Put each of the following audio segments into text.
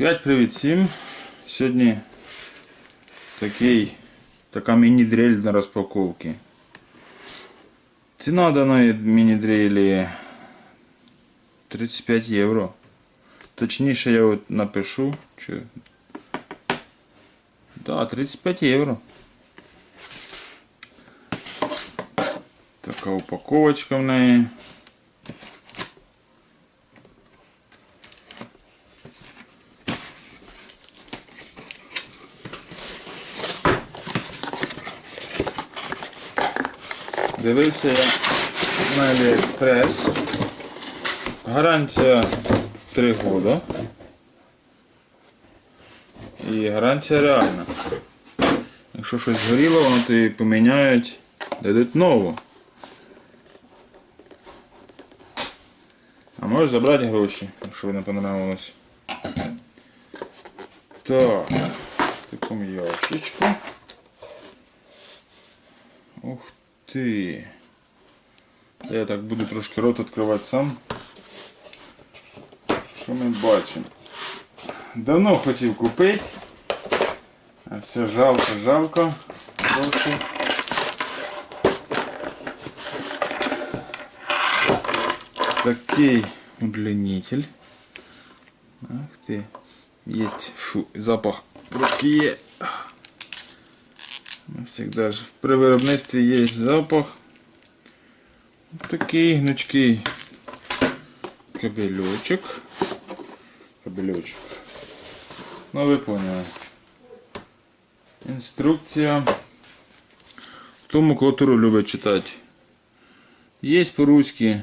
П'ять привіт всім. Сьогодні такий, така міні-дрель на розпаковці. Ціна даної міні-дрелі 35 євро. Точніше я от напишу. Чи... Да, 35 євро. Така упаковочка в неї. Дивився я на Аліекспрес. Гарантія 3 года. І гарантія реальна. Якщо щось згоріло, воно тобі поміняють, дадуть нову. А можеш забрати гроші, якщо не понравилось. Так, в такому ящичку. Ух ти. Я так буду трошки рот відкривати сам. Що ми бачимо? Давно хотів купити. А все жалко, жалко. Трохи. Такий удлинитель. Ах ты. Есть фу, запах трошки є. Всегда ж при виробництві є запах. Такий гнучкий кабельочок. Кабельочок. Ну ви поняли. Інструкція. Хто макулатуру любить читати? Є по-руськи.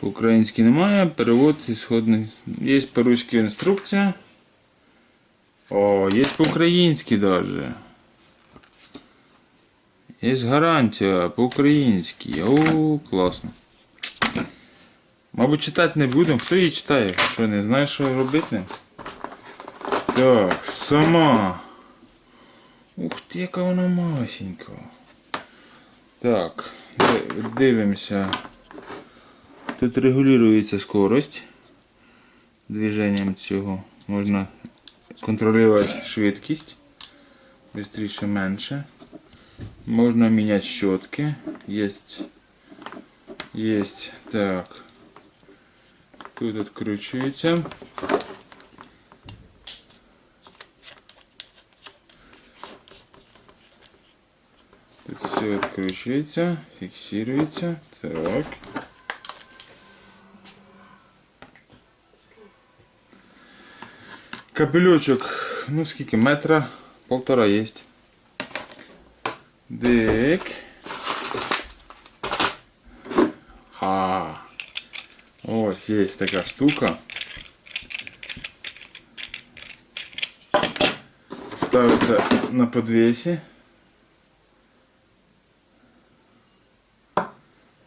По-українськи немає, перевод ісходний. Є по-руськи інструкція. О, є по-українськи даже. Є гарантія по-українськи. О, класно. Мабуть, читати не будемо. Хто її читає? Що не знає, що робити? Так, сама. Ух ти, яка вона масенька. Так, ди- дивимося. Тут регулюється скорость. Движенням цього можна контролювати швидкість. Быстріше менше. Можна міняти щотки. Есть. Есть. Так. Тут відкручується. Тут все відкручується, фіксується. Так. Капелючок, ну скільки метра, полтора есть. Дик. Ха. Ось є така штука. Ставиться на подвесі.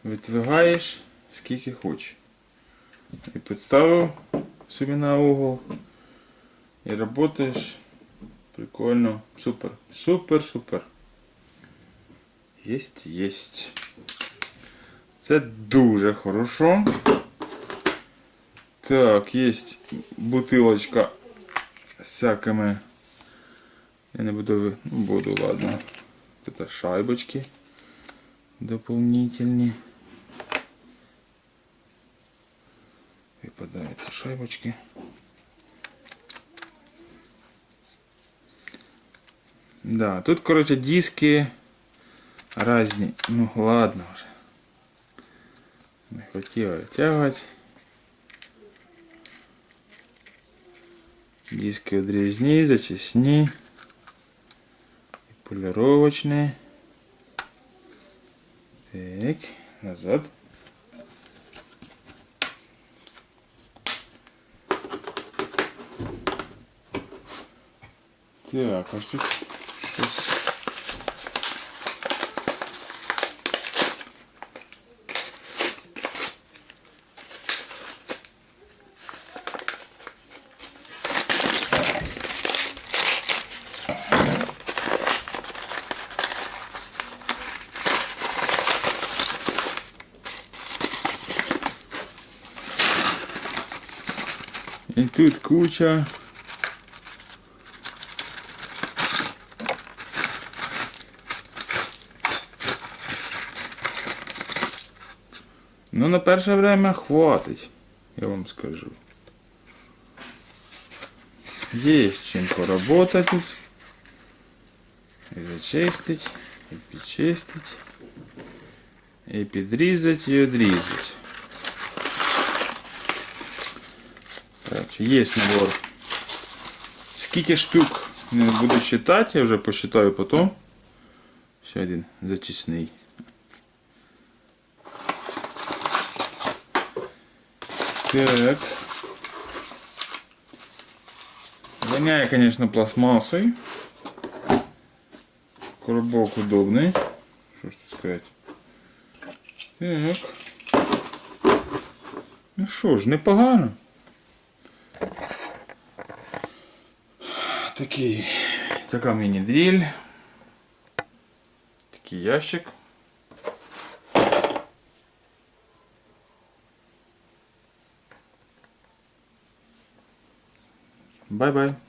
Відвигаєш скільки хочеш. І підставив собі на угол. И работаешь прикольно. Супер. Супер, супер. Есть, есть. Це дуже хорошо. Так, есть бутылочка с всякими. Я не буду, ви- ну, буду, ладно. Это шайбочки дополнительные. Выпадают эти шайбочки. Да, тут, короче, диски разні. Ну, ладно вже. Не хотіла витягувати. Диски одрізні, зачисні. І поліровочні. Так, назад. Так, а що Здесь. И тут куча Ну, на перше время хватить, я вам скажу. Есть чем поработать тут. І зачистить, і підчистить, і підрізати, і відрізати. Короче, є набор. Скільки штук не буду считати, я вже посчитаю потім. Ще один зачисний. Так. Воняє, конечно, пластмассой. Коробок удобный. Что ж тут сказать. Так. Ну що ж, непогано. Такий, така міні-дріль. Такий ящик. Bye-bye.